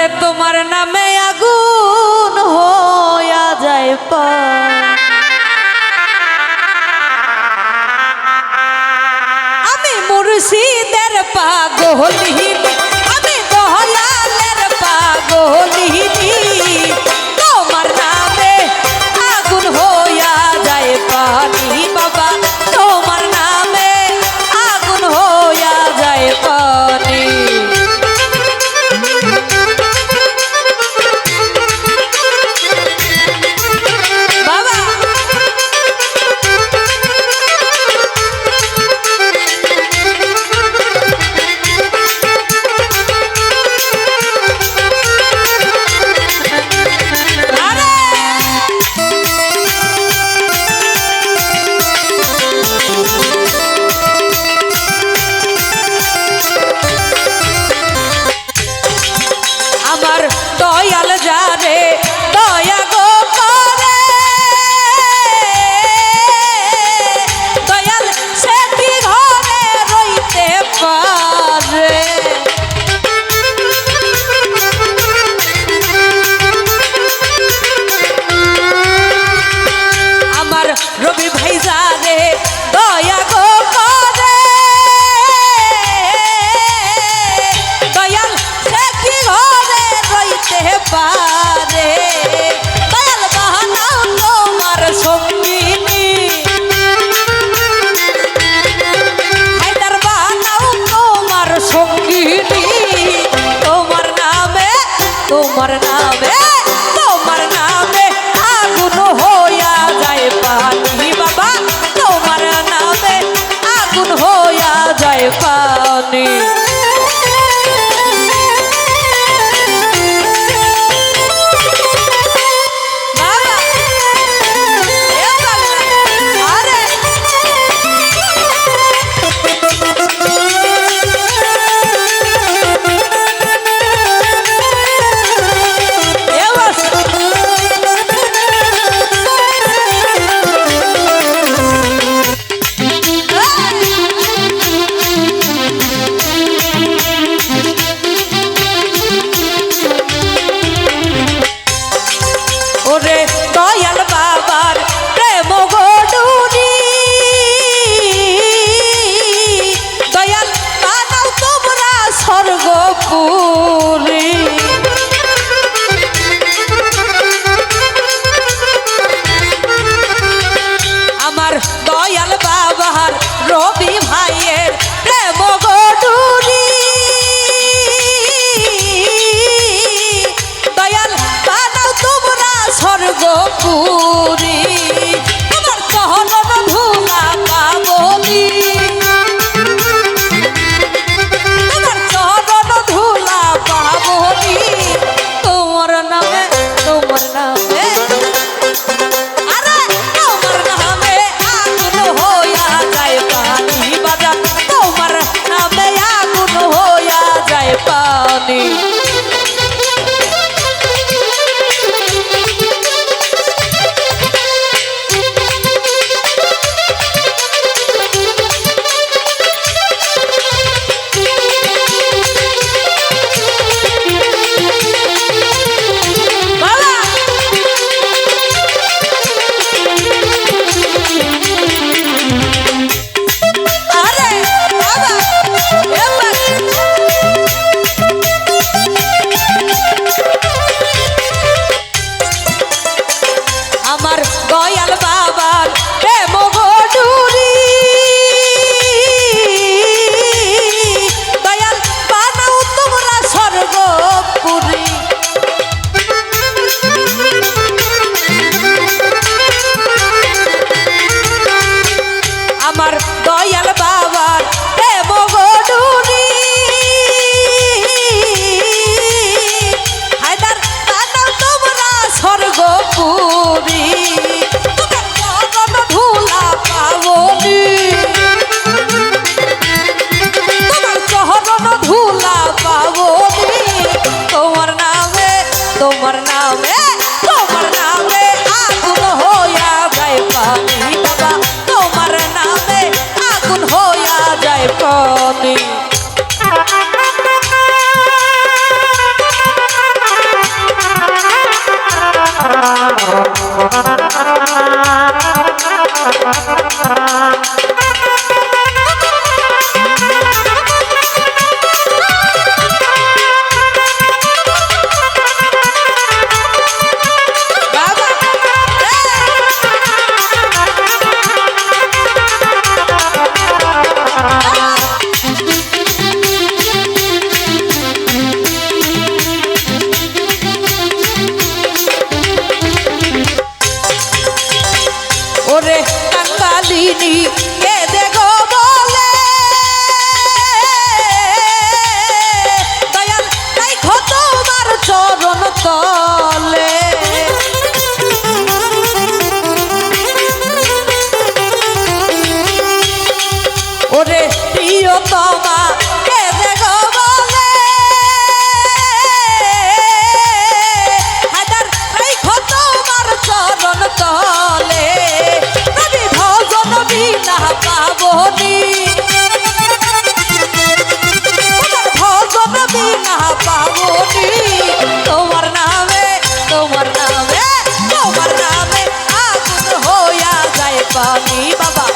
করে তোমার নামে আগুন হইয়া যায় পা। আমি মুর্শিদের পাগলিনী আমি দহলালের পাগলিনী তোমার নামে আগুন হইয়া যায় পানি বাবা। বাবা